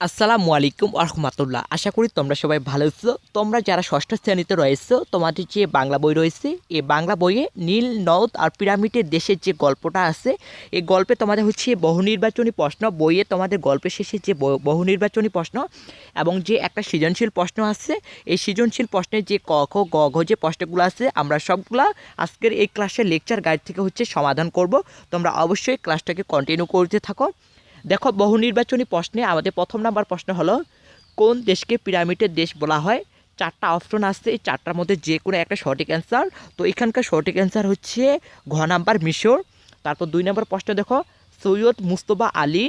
আসসালামু আলাইকুম আহমতুল্লাহ আশা করি তোমরা সবাই ভালো আছো। তোমরা যারা ষষ্ঠ শ্রেণীতে রয়েছো, তোমাদের যে বাংলা বই রয়েছে, এই বাংলা বইয়ে নীল, নদ আর পিরামিডের দেশের যে গল্পটা আছে, এই গল্পে তোমাদের হচ্ছে বহু নির্বাচনী প্রশ্ন, বইয়ে তোমাদের গল্পের শেষে যে বহু নির্বাচনী প্রশ্ন এবং যে একটা সৃজনশীল প্রশ্ন আছে, এই সৃজনশীল প্রশ্নের যে ক, খ, গ, ঘ যে প্রশ্নগুলো আছে, আমরা সবগুলা আজকের এই ক্লাসের লেকচার গাইড থেকে হচ্ছে সমাধান করব। তোমরা অবশ্যই ক্লাসটাকে কন্টিনিউ করতে থাকো। দেখো, বহু নির্বাচনী প্রশ্নে আমাদের প্রথম নাম্বার প্রশ্ন হলো, কোন দেশকে পিরামিডের দেশ বলা হয়? চারটা অপশন আসছে, এই চারটার মধ্যে যে কোনো একটা সঠিক অ্যান্সার তো এখানকার সঠিক অ্যান্সার হচ্ছে ঘ নাম্বার মিশর। তারপর দুই নম্বর প্রশ্ন দেখো, সৈয়দ মুস্তফা আলী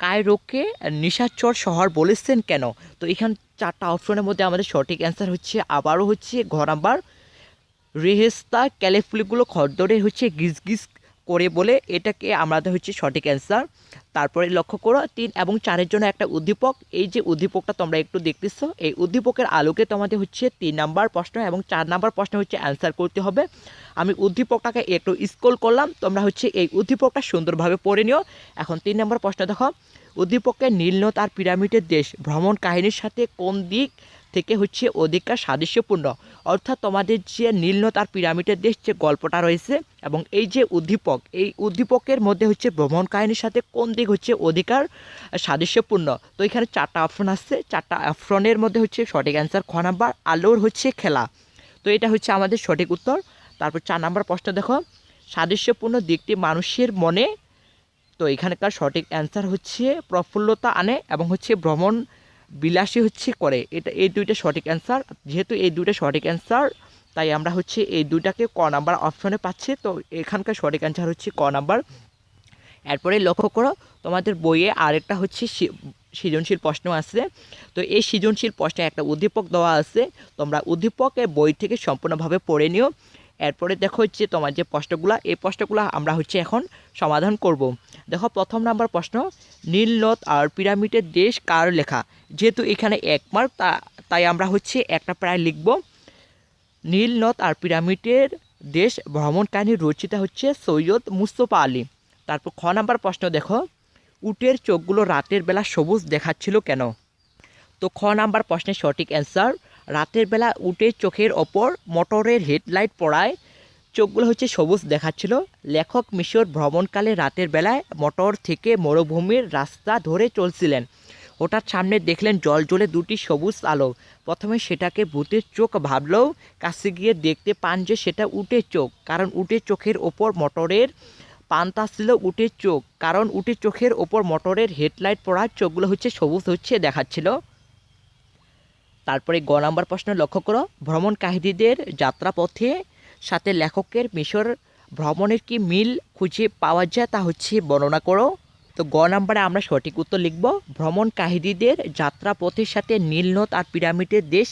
কায়রোকে নিশাচর শহর বলেছেন কেন? তো এখান চারটা অপশনের মধ্যে আমাদের সঠিক অ্যান্সার হচ্ছে, আবারও হচ্ছে ঘ নাম্বার। রেহেস্তা ক্যালিফুলিগুলো খদ্দরে হচ্ছে গিজ গিজ করে বলে এটাকে আমাদের হচ্ছে সঠিক অ্যান্সার তারপরে লক্ষ্য করো, তিন এবং চারের জন্য একটা উদ্দীপক। এই যে উদ্দীপকটা তোমরা একটু দেখতেছো, এই উদ্দীপকের আলোকে তোমাদের হচ্ছে তিন নাম্বার প্রশ্ন এবং চার নাম্বার প্রশ্ন হচ্ছে অ্যান্সার করতে হবে। আমি উদ্দীপকটাকে একটু স্ক্রল করলাম, তোমরা হচ্ছে এই উদ্দীপকটা সুন্দরভাবে পড়ে নিও। এখন তিন নম্বর প্রশ্ন দেখো, উদ্দীপকের নীলনদ আর পিরামিডের দেশ, ভ্রমণ কাহিনীর সাথে কোন দিক থেকে হচ্ছে অধিকার সাদৃশ্যপূর্ণ। অর্থাৎ তোমাদের যে নীলনদ আর পিরামিডের দেশ যে গল্পটা রয়েছে এবং এই যে উদ্দীপক, এই উদ্দীপকের মধ্যে হচ্ছে ভ্রমণ কাহিনীর সাথে কোন দিক হচ্ছে অধিকার সাদৃশ্যপূর্ণ? তো এখানে চারটা অপশন আসছে চারটা অপশনের মধ্যে হচ্ছে সঠিক অ্যান্সার খ নাম্বার আলোর হচ্ছে খেলা। তো এটা হচ্ছে আমাদের সঠিক উত্তর। তারপর চার নাম্বার প্রশ্ন দেখো। সাদৃশ্যপূর্ণ দিকটি মানুষের মনে, তো এখানকার সঠিক অ্যান্সার হচ্ছে প্রফুল্লতা আনে এবং হচ্ছে ভ্রমণ বিলাসী হচ্ছে করে। এটা, এই দুইটা সঠিক অ্যান্সার যেহেতু এই দুইটা সঠিক অ্যান্সার তাই আমরা হচ্ছে এই দুইটাকে ক নাম্বার অপশনে পাচ্ছি। তো এখানকার সঠিক অ্যান্সার হচ্ছে ক নাম্বার। এরপরে লক্ষ্য করো, তোমাদের বইয়ে আরেকটা হচ্ছে সৃজনশীল প্রশ্ন আছে। তো এই সৃজনশীল প্রশ্নে একটা উদ্দীপক দেওয়া আছে। তোমরা উদ্দীপকের বই থেকে সম্পূর্ণভাবে পড়ে নিও। এরপরে দেখো হচ্ছে তোমার যে প্রশ্নগুলো, এই প্রশ্নগুলো আমরা হচ্ছে এখন সমাধান করব। দেখো, প্রথম নাম্বার প্রশ্ন, নীল নদ আর পিরামিডের দেশ কার লেখা? যেহেতু এখানে এক মার্ক তাই আমরা হচ্ছে একটা প্রায় লিখব। নীল নদ আর পিরামিডের দেশ ভ্রমণ কাহিনী রচিতা হচ্ছে সৈয়দ মুস্তফা আলী। তারপর খ নাম্বার প্রশ্ন দেখো, উটের চোখগুলো রাতের বেলা সবুজ দেখাচ্ছিল কেন? তো খ নাম্বার প্রশ্নের সঠিক অ্যান্সার রাতের বেলা উটের চোখের ওপর মোটরের হেডলাইট পড়ায় চোখগুলো হচ্ছে সবুজ দেখাচ্ছিল। লেখক মিশর ভ্রমণকালে রাতের বেলায় মোটর থেকে মরুভূমির রাস্তা ধরে চলছিলেন। হঠাৎ সামনে দেখলেন জল জলে দুটি সবুজ আলো। প্রথমে সেটাকে ভূতের চোখ ভাবলেও কাছে গিয়ে দেখতে পান যে সেটা উটের চোখ, কারণ উটের চোখের ওপর মোটরের পান্তা ছিল উটের চোখ, কারণ উটের চোখের ওপর মোটরের হেডলাইট পড়ার চোখগুলো হচ্ছে সবুজ হচ্ছে দেখাচ্ছিল। তারপরে গ নাম্বার প্রশ্ন লক্ষ্য করো। ভ্রমণ কাহিনীদের যাত্রাপথে সাথে লেখকের মিশর ভ্রমণের কি মিল খুঁজে পাওয়া যায় তা হচ্ছে বর্ণনা করো। তো গ নাম্বারে আমরা সঠিক উত্তর লিখব। ভ্রমণ কাহিনীদের যাত্রাপথের সাথে নীলনদ আর পিরামিডের দেশ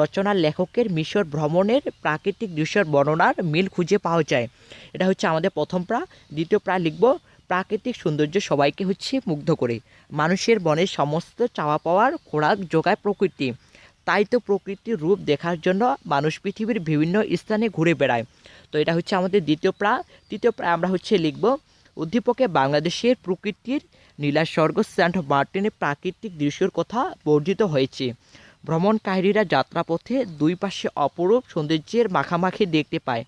রচনার লেখকের মিশর ভ্রমণের প্রাকৃতিক দৃশ্যের বর্ণনার মিল খুঁজে পাওয়া যায়। এটা হচ্ছে আমাদের প্রথম প্রা। দ্বিতীয় প্রা লিখব, প্রাকৃতিক সৌন্দর্য সবাইকে হচ্ছে মুগ্ধ করে। মানুষের বনের সমস্ত চাওয়া পাওয়ার খোরাক যোগায় প্রকৃতি। তাই তো প্রকৃতির রূপ দেখার জন্য মানুষ পৃথিবীর বিভিন্ন স্থানে ঘুরে বেড়ায়। তো এটা হচ্ছে আমাদের দ্বিতীয় প্রা, তৃতীয় প্রায় আমরা হচ্ছে লিখব, উদ্দীপকে বাংলাদেশের প্রকৃতির নীলা স্বর্গ সেন্ট মার্টিনের প্রাকৃতিক দৃশ্যের কথা বর্ধিত হয়েছে। ভ্রমণকারীরা যাত্রাপথে দুই পাশে অপরূপ সৌন্দর্যের মাখামাখি দেখতে পায়।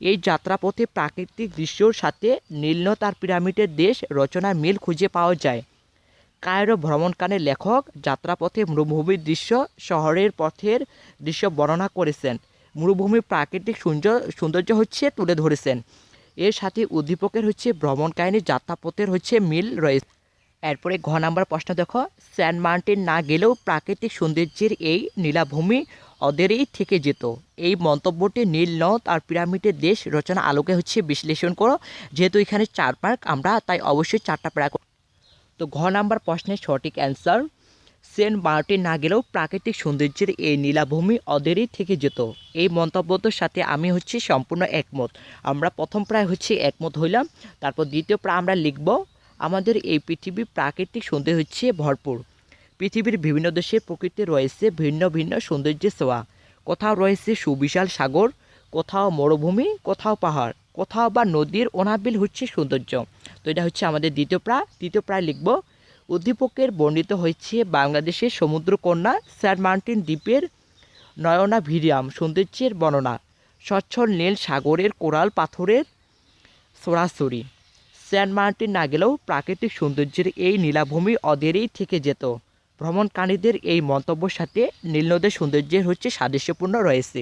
এই যাত্রাপথে প্রাকৃতিক দৃশ্যর সাথে নীলনদ আর পিরামিডের দেশ রচনার মিল খুঁজে পাওয়া যায়। কায়রো ভ্রমণকালে লেখক, যাত্রাপথে মরুভূমির দৃশ্য, শহরের পথের দৃশ্য বর্ণনা করেছেন। মরুভূমির প্রাকৃতিক সৌন্দর্য সৌন্দর্য হচ্ছে তুলে ধরেছেন। এর সাথে উদ্দীপকের হচ্ছে ভ্রমণ কাহিনী যাত্রাপথের হচ্ছে মিল রয়েছে। এরপরে ঘ নাম্বার প্রশ্ন দেখো। স্যান্ড মাউন্টেন না গেলেও প্রাকৃতিক সৌন্দর্যের এই নীলাভূমি ওদেরই থেকে যেত। এই মন্তব্যটি নীল নদ আর পিরামিডের দেশ রচনা আলোকে হচ্ছে বিশ্লেষণ করো। যেহেতু এখানে চার পার্ক, আমরা তাই অবশ্যই চারটা প্রায় তো ঘ নাম্বার প্রশ্নের সঠিক অ্যান্সার সেন্ট মার্টিন না গেলেও প্রাকৃতিক সৌন্দর্যের এই নীলাভূমি অদেরই থেকে যেত। এই মন্তব্যটার সাথে আমি হচ্ছে সম্পূর্ণ একমত। আমরা প্রথম প্রায় হচ্ছে একমত হইলাম, তারপর দ্বিতীয় প্রায় আমরা লিখব, আমাদের এই পৃথিবী প্রাকৃতিক সৌন্দর্য হচ্ছে ভরপুর। পৃথিবীর বিভিন্ন দেশে প্রকৃতি রয়েছে ভিন্ন ভিন্ন সৌন্দর্যের ছোঁয়া। কোথাও রয়েছে সুবিশাল সাগর, কোথাও মরুভূমি, কোথাও পাহাড়। কোথাও বা নদীর অনাবিল হচ্ছে সৌন্দর্য। তো এটা হচ্ছে আমাদের দ্বিতীয় প্রায়। তৃতীয় প্রায় লিখব, উদ্দীপকের বর্ণিত হয়েছে বাংলাদেশের সমুদ্রকন্যা সেন্ট মার্টিন দ্বীপের নয়না ভিরিয়াম সৌন্দর্যের বর্ণনা। স্বচ্ছল নীল সাগরের কোরাল পাথরের সরাসরি সেন্ট মার্টিন না গেলেও প্রাকৃতিক সৌন্দর্যের এই নীলাভূমি অদেরই থেকে যেত। ভ্রমণকারীদের এই মন্তব্যের সাথে নীলনদের সৌন্দর্যের হচ্ছে সাদৃশ্যপূর্ণ রয়েছে।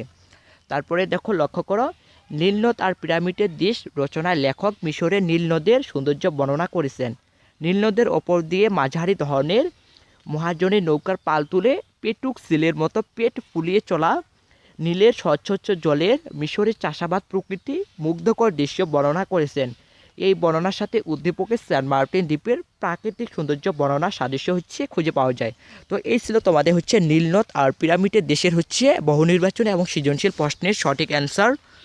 তারপরে দেখো লক্ষ্য করো নীলনদ আর পিরামিডের দেশ রচনায় লেখক মিশরের নীলনদের সৌন্দর্য বর্ণনা করেছেন। নীলনদের ওপর দিয়ে মাঝারি ধরনের মহাজনী নৌকার পাল তুলে পেটুক সিলের মতো পেট ফুলিয়ে চলা নীলের স্বচ্ছ জলের মিশরের চাষাবাদ প্রকৃতি মুগ্ধকর দৃশ্য বর্ণনা করেছেন। এই বর্ণনার সাথে উদ্দীপকের সেন্ট মার্টিন দ্বীপের প্রাকৃতিক সৌন্দর্য বর্ণনার সাদৃশ্য হচ্ছে খুঁজে পাওয়া যায়। তো এই ছিল তোমাদের হচ্ছে নীলনদ আর পিরামিডের দেশের হচ্ছে বহু নির্বাচন এবং সৃজনশীল প্রশ্নের সঠিক অ্যান্সার